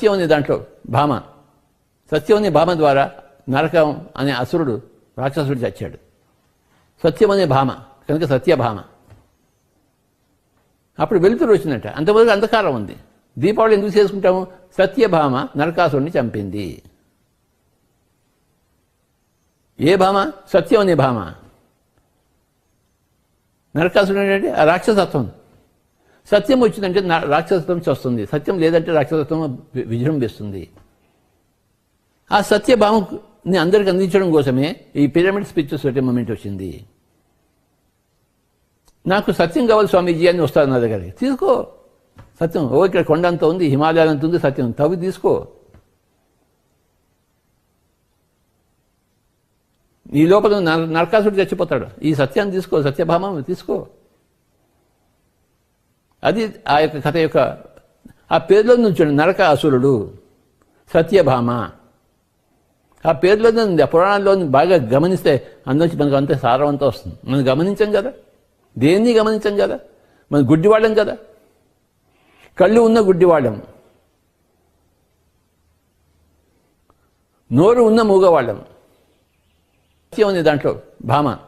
సత్యం ఉంది దాంట్లో భామ. సత్యం అనే భామ ద్వారా నరకం అనే అసురుడు రాక్షసుడు చచ్చాడు. సత్యం అనే భామ కనుక సత్యభామ అప్పుడు వెలుతురు వచ్చినట్ట అంతవరకు అంధకారం ఉంది. దీపావళి ఎందుకు చేసుకుంటాము? సత్యభామ నరకాసురుడిని చంపింది. ఏ భామ? సత్యం అనే భామ. నరకాసురుడు ఏంటంటే ఆ రాక్షసత్వం. సత్యం వచ్చిందంటే నా- రాక్షసత్వం వస్తుంది సత్యం లేదంటే రాక్షసత్వం విజృంభిస్తుంది ఆ సత్యభావంని అందరికి అందించడం కోసమే ఈ పిరమిడ్ స్పిచ్ సొసైటీ మూమెంట్ వచ్చింది. నాకు సత్యం కావాలి స్వామీజీ అని వస్తారు నా దగ్గరికి. తీసుకో. సత్యం. ఓ ఇక్కడ కొండ అంత ఉంది హిమాలయాలు అంత ఉంది సత్యం. తవ్వి తీసుకో. నీ లోపల నరకాసుడు చచ్చిపోతాడు. ఈ సత్యాన్ని తీసుకో సత్యభామ తీసుకో. అది ఆ యొక్క కథ యొక్క ఆ పేర్లో నుంచి నరక అసురుడు సత్యభామ. ఆ పేర్లో ఉంది ఆ పురాణాల్లో బాగా గమనిస్తే అందులోంచి మనకు అంత సారవంతం వస్తుంది. మనం గమనించాం కదా? దేన్ని గమనించాం కదా? మనం గుడ్డివాళ్ళం కదా? కళ్ళు ఉన్న గుడ్డివాళ్ళం. నోరు ఉన్న మూగవాళ్ళం. సత్యం ఉంది దాంట్లో భామ.